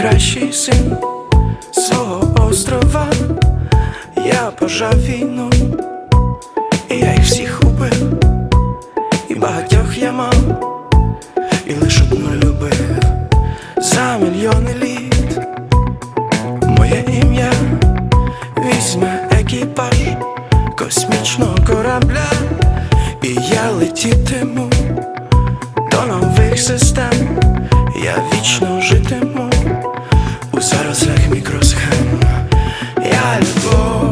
найкращий син свого острова. Я пожав війну, і я їх всіх убив, і багатьох я мав, і лиш одну любив за мільйони літ. Моє ім'я візьме екіпаж космічного корабля, і я летітиму до нових систем. Я вічно житиму у зарослях мікросхем. Я любов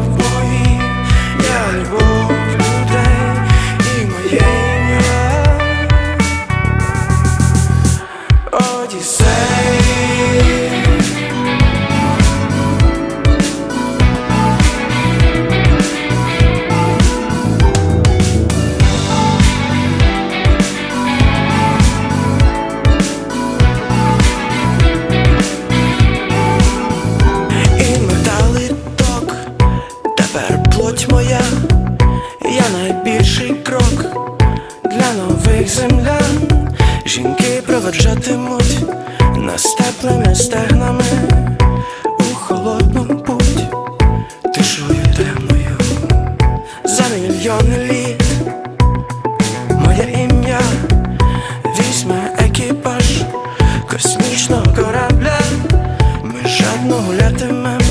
найбільший крок для нових землян. Жінки проведжатимуть нас теплими стегнами у холодну путь, тишою темною за мільйони літ. Моє ім'я візьме екіпаж космічного корабля. Ми жадно гулятимем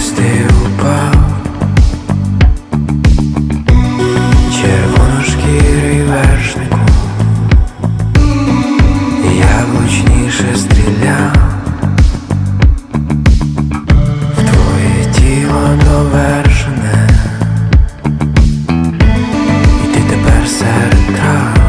Хтось ти упав, червоношкірий я влучніше стріляв, в твоє тіло довершене, і ти тепер серед трав.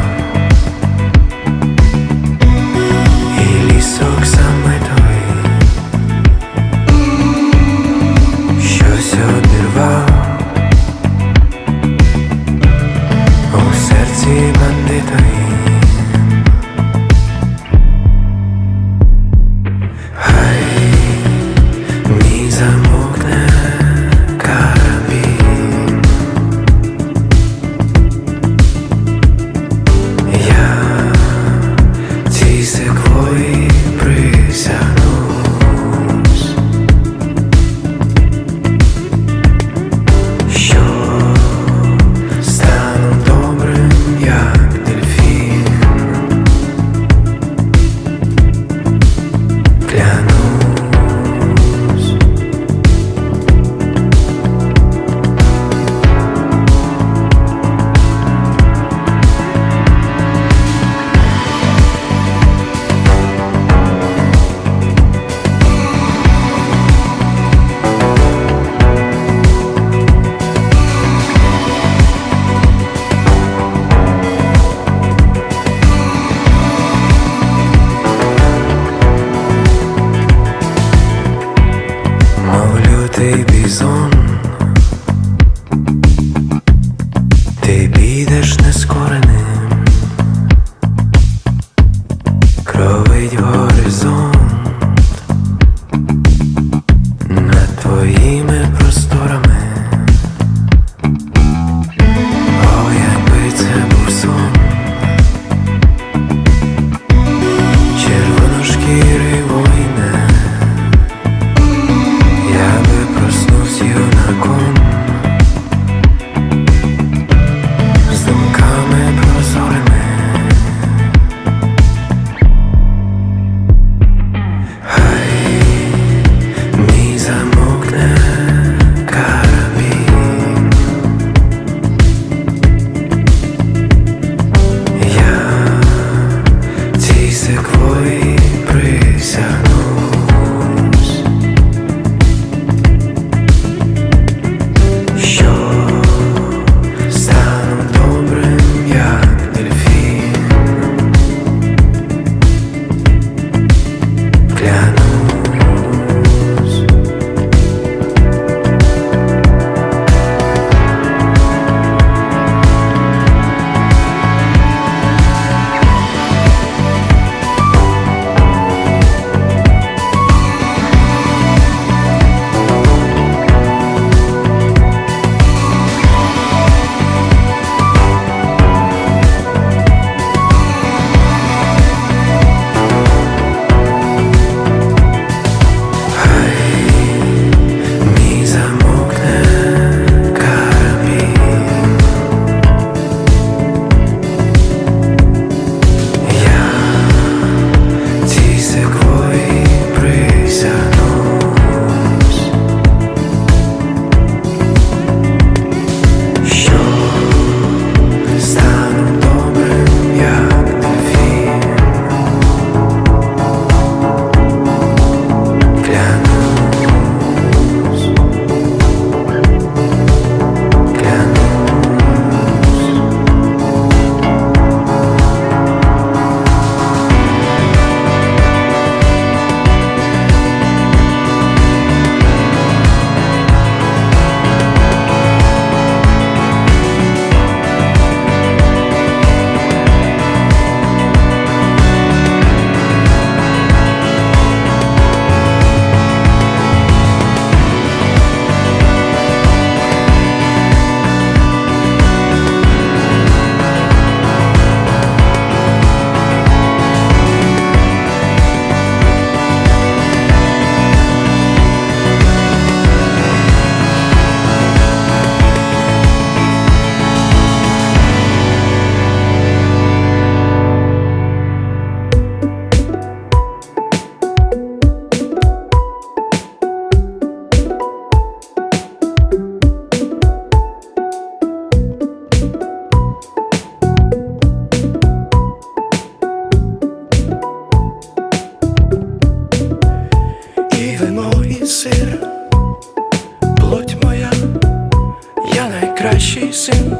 найкращий син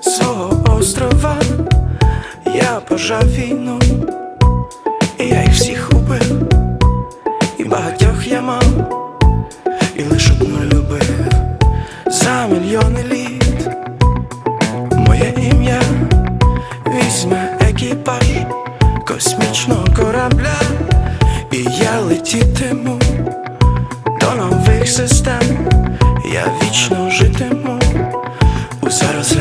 свого острова, я пожав війну, і я їх всіх убив, і багатьох я мав, і лиш одну любив за мільйони літ. Моє ім'я візьме екіпаж космічного корабля, і я летітиму до нових систем. Я вічно житиму Usar.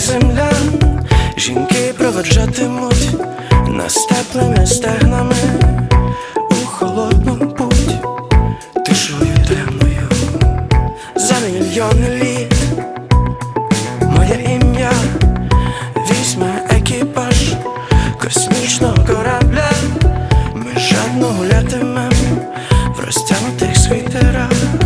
рідних землян жінки проведжатимуть нас теплими стегнами у холодну путь тишою темною за мільйони літ моє ім'я візьме екіпаж космічного корабля. Ми жадно гулятимем в розтягнутих світерах.